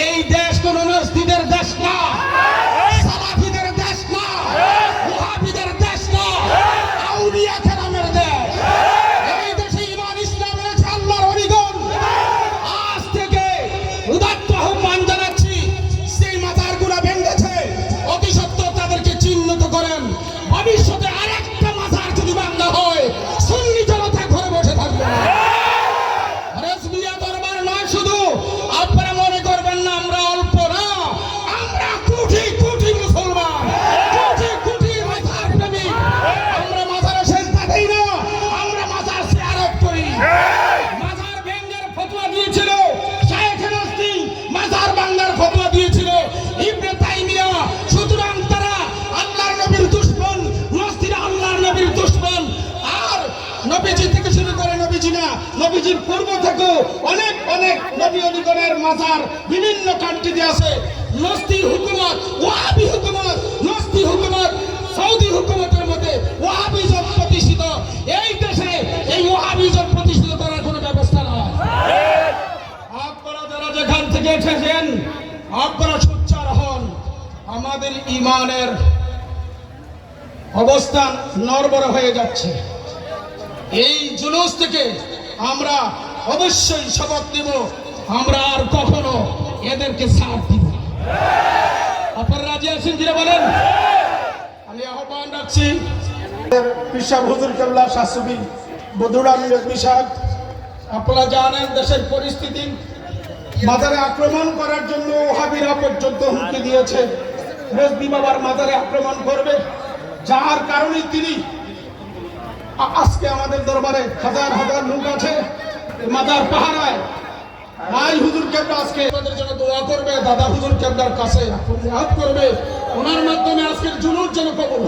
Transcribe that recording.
এই দেশ কোন নস্তিদের দেশ না। নবীজির পূর্ব থেকেও অনেক অনেক নবী অলিগণের মাজার বিভিন্ন কান্ট্রিতে আছে। নস্তি হুকুমত, ওয়াহাবি হুকুমত, নস্তি হুকুমত, সৌদি হুকুমতের মধ্যে ওয়াহাবিজম প্রতিষ্ঠিত। এই দেশে এই ওয়াহাবিজম প্রতিষ্ঠিত করার কোনো ব্যবস্থা নয় আপনারা যারা যেখান থেকে এসেছেন, আপনারা সোচ্চার হন। আমাদের ইমানের অবস্থান নরবর হয়ে যাচ্ছে। এই জুলুস থেকে আমরা অবশ্যই শপথ নেব আমরা আর কখনো এদেরকে সাথ দিব। আপনারা রাজি আছেন কিনা বলেন? আমি আহ্বান রাখছি। পিসাব হুজুর কেল্লা শাশুড়ি বধুরা মিরাজ বিশাখ আপনারা জানেন দেশের পরিস্থিতি। মাজারে আক্রমণ করার জন্য ওহাবিরা পর্যন্ত হুমকি দিয়েছে। রেজবি বাবার মাজারে আক্রমণ করবে। যার কারণে তিনি আজকে আমাদের দরবারে হাজার হাজার লোক আছে মাদার পাহারায়। ভাই হুজুর কেবলা আজকে? আমাদের জন্য দোয়া করবে, দাদা হুজুর কেবলার কাছে করবে। ওনার মাধ্যমে আজকের জুলুর যেন কবুল